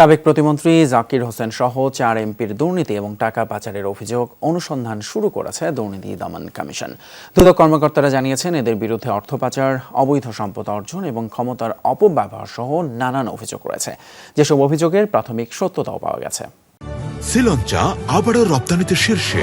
সাবেক প্রতিমন্ত্রী জাকির হোসেন সহ চার এমপির দুর্নীতি এবং টাকা পাচারের অভিযোগ অনুসন্ধান শুরু করেছে দুর্নীতি দমন কমিশন। দুদক কর্মকর্তারা জানিয়েছেন, এদের বিরুদ্ধে অর্থ পাচার, অবৈধ সম্পদ অর্জন এবং ক্ষমতার অপব্যবহার সহ নানান অভিযোগ রয়েছে। যেসব অভিযোগের প্রাথমিক সত্যতাও পাওয়া গেছে। শ্রীলঙ্কা আবারও রপ্তানিতে শীর্ষে।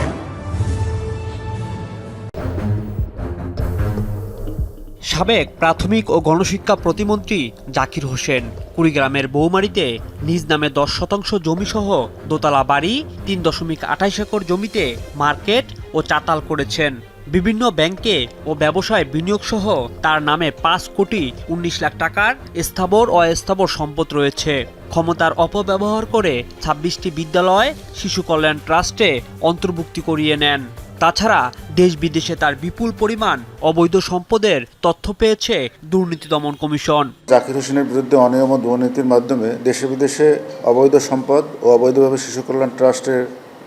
সাবেক প্রাথমিক ও গণশিক্ষা প্রতিমন্ত্রী জাকির হোসেন। কুড়িগ্রামের বৌমারিতে নিজ নামে দশ শতাংশ জমিসহ দোতলা বাড়ি, তিন দশমিক আঠাইশ একর জমিতে মার্কেট ও চাতাল করেছেন। বিভিন্ন ব্যাংকে ও ব্যবসায় বিনিয়োগ সহ তার নামে পাঁচ কোটি উনিশ লাখ টাকার স্থাবর অস্থাবর সম্পদ রয়েছে। ক্ষমতার অপব্যবহার করে ছাব্বিশটি বিদ্যালয় শিশু কল্যাণ ট্রাস্টে অন্তর্ভুক্তি করিয়ে নেন। তাছাড়া দেশ বিদেশে তার বিপুল পরিমাণ অবৈধ সম্পদের তথ্য পেয়েছে দুর্নীতি দমন কমিশন। জাকির হোসেনের বিরুদ্ধে অনিয়ম ও দুর্নীতির মাধ্যমে দেশে বিদেশে অবৈধ সম্পদ ও অবৈধভাবে শিশু কল্যাণ ট্রাস্টের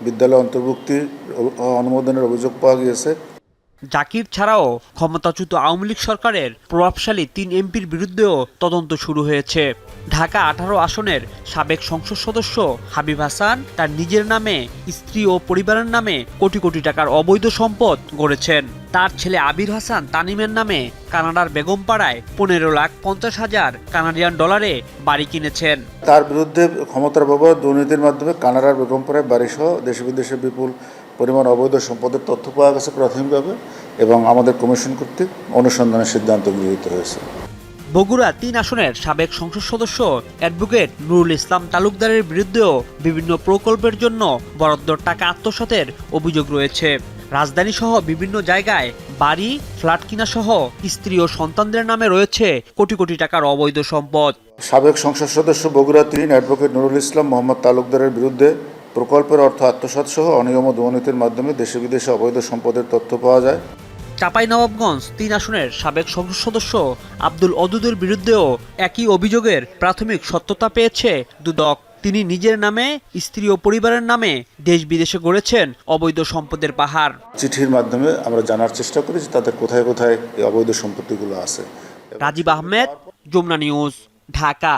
বিদ্যালয় অন্তর্ভুক্তির অনুমোদনের অভিযোগ পাওয়া গিয়েছে। জাকির ছাড়াও ক্ষমতাচ্যুত আওয়ামী লীগ সরকারের প্রভাবশালী তিন এমপির বিরুদ্ধেও তদন্ত শুরু হয়েছে। ঢাকা আঠারো আসনের সাবেক সংসদ সদস্য হাবিব হাসান তার নিজের নামে, স্ত্রী ও পরিবারের নামে কোটি কোটি টাকার অবৈধ সম্পদ গড়েছেন। তার ছেলে আবির হাসান তানিমের নামে কানাডার বেগমপাড়ায় পনেরো লাখ পঞ্চাশ হাজার কানাডিয়ান ডলারে বাড়ি কিনেছেন। তার বিরুদ্ধে ক্ষমতার ব্যবহার দুর্নীতির মাধ্যমে কানাডার বেগমপুরায় বাড়িসহ দেশে বিদেশে বিপুল পরিমাণ অবৈধ সম্পদের তথ্য পাওয়া গেছে প্রাথমিকভাবে এবং আমাদের কমিশন কর্তৃক অনুসন্ধানের সিদ্ধান্ত গৃহীত হয়েছে। বগুড়া তিন আসনের সাবেক সংসদ সদস্য অ্যাডভোকেট নুরুল ইসলাম তালুকদারের বিরুদ্ধেও বিভিন্ন প্রকল্পের জন্য বরাদ্দ টাকা আত্মসাতের অভিযোগ রয়েছে। রাজধানী সহ বিভিন্ন জায়গায় বাড়ি, ফ্ল্যাট কিনা সহ স্ত্রী ও সন্তানদের নামে রয়েছে কোটি কোটি টাকার অবৈধ সম্পদ। সাবেক সংসদ সদস্য বগুড়া তিন অ্যাডভোকেট নুরুল ইসলাম মোহাম্মদ তালুকদারের বিরুদ্ধে প্রকল্পের অর্থ আত্মসাৎ সহ অনিয়ম দুর্নীতির মাধ্যমে দেশে বিদেশে অবৈধ সম্পদের তথ্য পাওয়া যায়। চাঁপাইনবাবগঞ্জ তিন আসনের সাবেক সংসদ সদস্য আব্দুল অদুদের বিরুদ্ধেও একই অভিযোগের প্রাথমিক সত্যতা পেয়েছে দুদক। তিনি নিজের নামে স্ত্রী ও পরিবারের নামে দেশ বিদেশে গড়েছেন অবৈধ সম্পদের পাহাড়। চিঠির মাধ্যমে আমরা জানার চেষ্টা করি যে তাদের কোথায় কোথায় এই অবৈধ সম্পত্তিগুলো আছে। রাজীব আহমেদ যমুনা নিউজ ঢাকা।